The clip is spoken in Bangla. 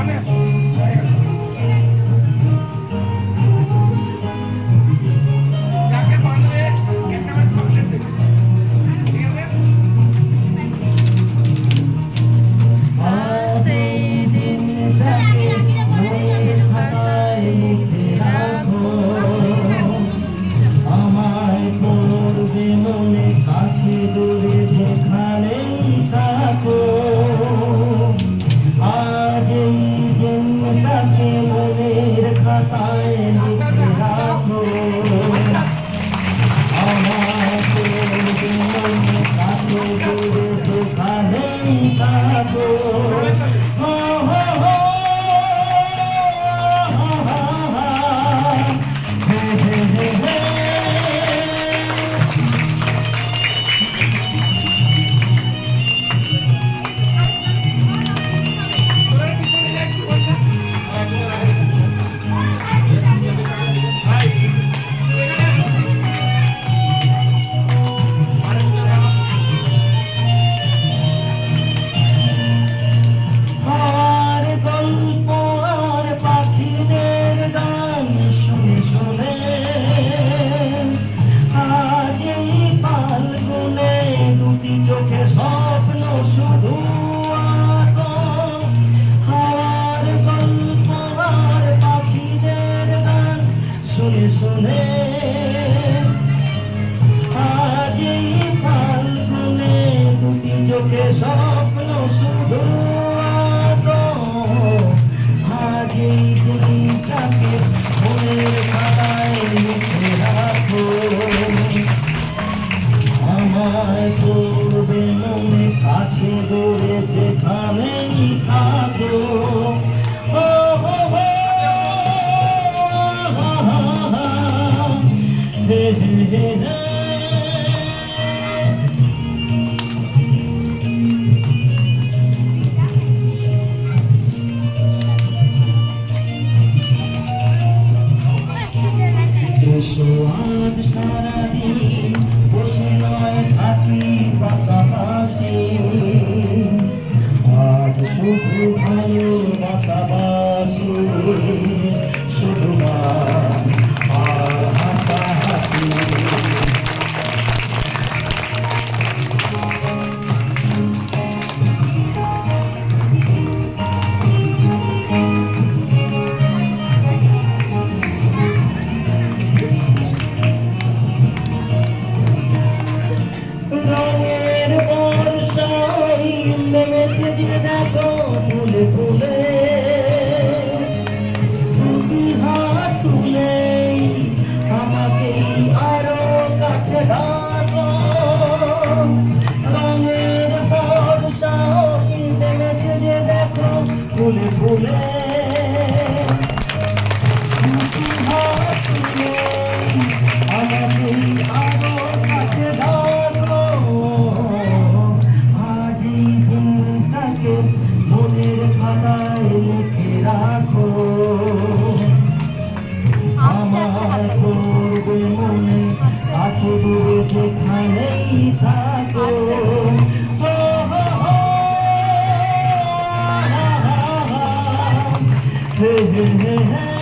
Come here. যাব শুনে শুনে আজ এই ফাল্গুনে দুটি চোখে স্বপ্ন শুধু নেমেছে যে দেখো ফুলে ফুলে যেখানেই থাকো হে হে হে